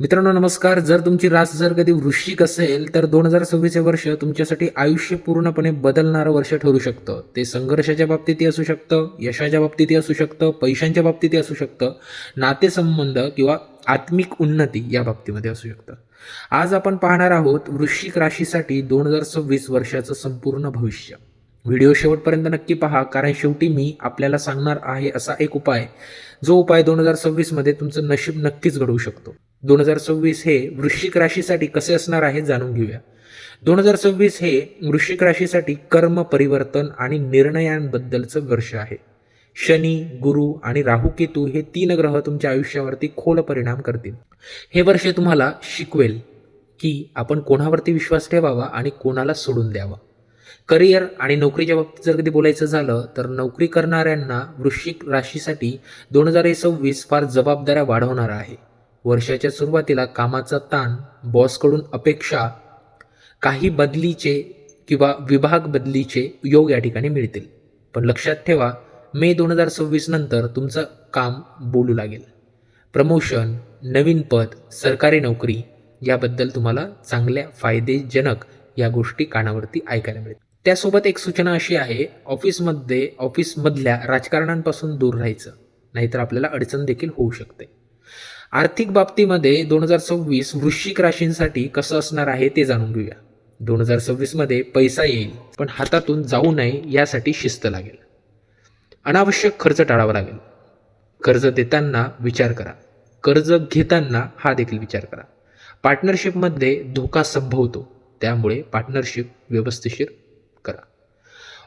मित्रांनो नमस्कार. जर तुमची रास जर कधी वृश्चिक असेल तर दोन हजार सव्वीस हे वर्ष तुमच्यासाठी आयुष्य पूर्णपणे बदलणारं वर्ष ठरू शकतं. ते संघर्षाच्या बाबतीतही असू शकतं यशाच्या बाबतीतही असू शकतं पैशांच्या बाबतीतही असू शकतं नातेसंबंध किंवा आत्मिक उन्नती या बाबतीमध्ये असू शकतं. आज आपण पाहणार आहोत वृश्चिक राशीसाठी दोन हजार सव्वीस वर्षाचं संपूर्ण भविष्य. व्हिडिओ शेवटपर्यंत नक्की पहा कारण शेवटी मी आपल्याला सांगणार आहे असा एक उपाय. जो उपाय दोन हजार सव्वीसमध्ये तुमचं नशीब नक्कीच घडवू शकतो. दोन हजार सव्वीस हे वृश्चिक राशीसाठी कसे असणार आहे जाणून घेऊया. दोन हजार सव्वीस हे वृश्चिक राशीसाठी कर्म परिवर्तन आणि निर्णयांबद्दलचं वर्ष आहे. शनी गुरु आणि राहू केतू हे तीन ग्रह तुमच्या आयुष्यावरती खोल परिणाम करतील. हे वर्ष तुम्हाला शिकवेल की आपण कोणावरती विश्वास ठेवावा आणि कोणाला सोडून द्यावा. करिअर आणि नोकरीच्या बाबतीत जर कधी बोलायचं झालं तर नोकरी करणाऱ्यांना वृश्चिक राशीसाठी दोन हजार सव्वीस फार जबाबदाऱ्या वाढवणारा आहे. वर्षाच्या सुरुवातीला कामाचा ताण बॉसकडून अपेक्षा काही बदलीचे किंवा विभाग बदलीचे योग या ठिकाणी मिळतील. पण लक्षात ठेवा मे दोन हजार सव्वीस नंतर तुमचं काम बोलू लागेल. प्रमोशन नवीन पद सरकारी नोकरी याबद्दल तुम्हाला चांगल्या फायदेजनक या गोष्टी कानावरती ऐकायला मिळतील. त्यासोबत एक सूचना अशी आहे ऑफिसमध्ये ऑफिसमधल्या राजकारणांपासून दूर राहायचं नाहीतर आपल्याला अडचण देखील होऊ शकते. आर्थिक बाबतीमध्ये दोन हजार सव्वीस वृश्चिक राशींसाठी कसं असणार आहे ते जाणून घेऊया. दोन हजार सव्वीसमध्ये पैसा येईल पण हातातून जाऊ नये यासाठी शिस्त लागेल. अनावश्यक खर्च टाळावा लागेल. कर्ज देताना विचार करा. कर्ज घेताना हा देखील विचार करा. पार्टनरशिपमध्ये धोका संभवतो त्यामुळे पार्टनरशिप व्यवस्थिशीर करा.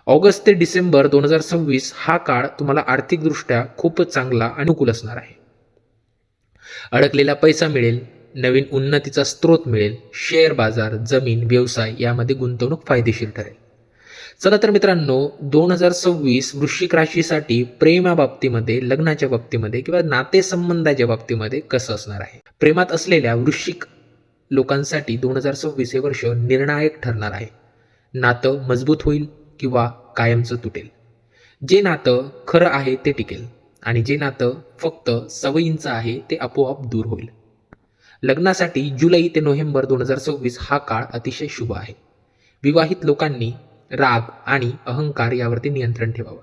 ऑगस्ट ते डिसेंबर दोन हजार सव्वीस हा काळ तुम्हाला आर्थिकदृष्ट्या खूप चांगला अनुकूल असणार आहे. अडकलेला पैसा मिळेल नवीन उन्नतीचा स्रोत मिळेल शेअर बाजार जमीन व्यवसाय यामध्ये गुंतवणूक फायदेशीर ठरेल. चला तर मित्रांनो दोन हजार सव्वीस वृश्चिक राशीसाठी प्रेमाबाबतीमध्ये लग्नाच्या बाबतीमध्ये किंवा नातेसंबंधाच्या बाबतीमध्ये कसं असणार आहे? प्रेमात असलेल्या वृश्चिक लोकांसाठी दोन हजार सव्वीस हे वर्ष निर्णायक ठरणार आहे. नातं मजबूत होईल किंवा कायमचं तुटेल. जे नातं खरं आहे ते टिकेल. आणि जे नातं फक्त सवयींचं आहे ते आपोआप दूर होईल. लग्नासाठी जुलै ते नोव्हेंबर दोन हजार सव्वीस हा काळ अतिशय शुभ आहे. विवाहित लोकांनी राग आणि अहंकार यावरती नियंत्रण ठेवावं.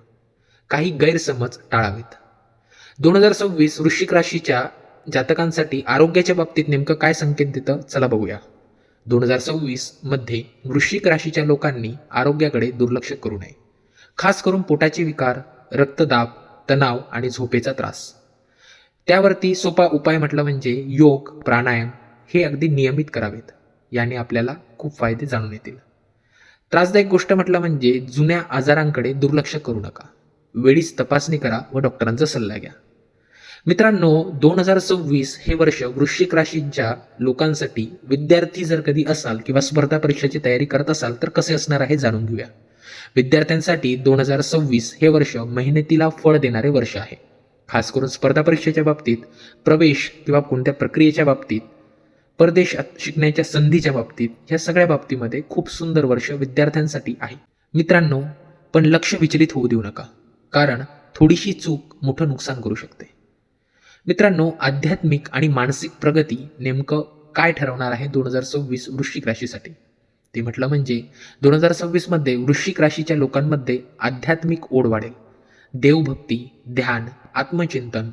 काही गैरसमज टाळावेत. दोन हजार सव्वीस वृश्चिक राशीच्या जातकांसाठी आरोग्याच्या बाबतीत नेमकं काय संकेत देतं? चला बघूया. दोन हजार सव्वीसमध्ये वृश्चिक राशीच्या लोकांनी आरोग्याकडे दुर्लक्ष करू नये. खास करून पोटाचे विकार रक्तदाब तणाव आणि झोपेचा त्रास. त्यावरती सोपा उपाय म्हटलं म्हणजे योग प्राणायाम हे अगदी नियमित करावेत. याने आपल्याला खूप फायदे जाणून येतील. त्रासदायक गोष्ट म्हटलं म्हणजे जुन्या आजारांकडे दुर्लक्ष करू नका. वेळीच तपासणी करा व डॉक्टरांचा सल्ला घ्या. मित्रांनो दोन हजार सव्वीस हे वर्ष वृश्चिक राशीच्या लोकांसाठी विद्यार्थी जर कधी असाल किंवा स्पर्धा परीक्षेची तयारी करत असाल तर कसे असणार आहे जाणून घेऊया. विद्यार्थ्यांसाठी दोन हजार सव्वीस हे वर्ष मेहनतीला फळ देणारे वर्ष आहे. खास करून स्पर्धा परीक्षेच्या बाबतीत प्रवेश किंवा कोणत्या प्रक्रियेच्या बाबतीत परदेशात शिकण्याच्या संधीच्या बाबतीत ह्या सगळ्या बाबतीमध्ये खूप सुंदर वर्ष विद्यार्थ्यांसाठी आहे. मित्रांनो पण लक्ष विचलित होऊ देऊ नका कारण थोडीशी चूक मोठं नुकसान करू शकते. मित्रांनो आध्यात्मिक आणि मानसिक प्रगती नेमकं काय ठरवणार आहे दोन हजार सव्वीस वृश्चिक राशीसाठी? ते म्हटलं म्हणजे दोन हजार सव्वीसमध्ये वृश्चिक राशीच्या लोकांमध्ये आध्यात्मिक ओढ वाढेल. देवभक्ती ध्यान आत्मचिंतन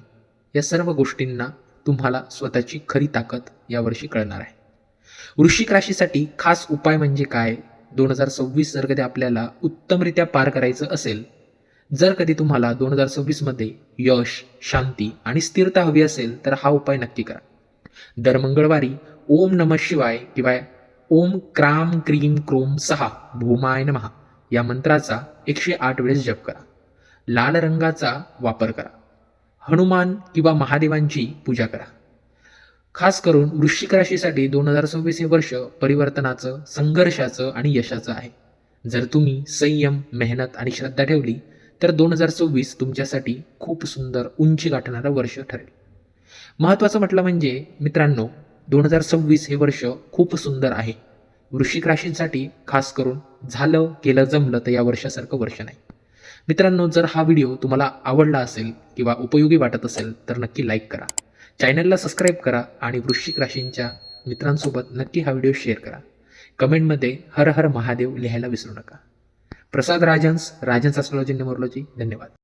या सर्व गोष्टींना तुम्हाला स्वतःची खरी ताकद यावर्षी कळणार आहे. वृश्चिक राशीसाठी खास उपाय म्हणजे काय? दोन हजार सव्वीस जर कधी आपल्याला उत्तमरित्या पार करायचं असेल जर कधी तुम्हाला दोन हजार सव्वीसमध्ये यश शांती आणि स्थिरता हवी असेल तर हा उपाय नक्की करा. दर मंगळवारी ओम नम शिवाय किंवा ओम क्राम क्रीम क्रोम सहा भूमाय नमः. या मंत्राचा एकशे आठ वेळेस जप करा. लाल रंगाचा वापर करा. हनुमान किंवा महादेवांची पूजा करा. खास करून वृश्चिक राशीसाठी दोन हजार सव्वीस हे वर्ष परिवर्तनाचं संघर्षाचं आणि यशाचं आहे. जर तुम्ही संयम मेहनत आणि श्रद्धा ठेवली तर दोन हजार सव्वीस तुमच्यासाठी खूप सुंदर उंची गाठणारं वर्ष ठरेल. महत्त्वाचं म्हटलं म्हणजे मित्रांनो दोन हजार सव्वीस हे वर्ष खूप सुंदर आहे. वृश्चिक राशींसाठी खास करून झालं केलं जमलं तर या वर्षासारखं वर्ष नाही. मित्रांनो जर हा व्हिडिओ तुम्हाला आवडला असेल किंवा उपयोगी वाटत असेल तर नक्की लाईक करा. चॅनलला सबस्क्राईब करा आणि वृश्चिक राशींच्या मित्रांसोबत नक्की हा व्हिडिओ शेअर करा. कमेंटमध्ये हर हर महादेव लिहायला विसरू नका. प्रसाद राजन्स राजन्स ॲस्ट्रॉलॉजी न्यूमरोलॉजी धन्यवाद.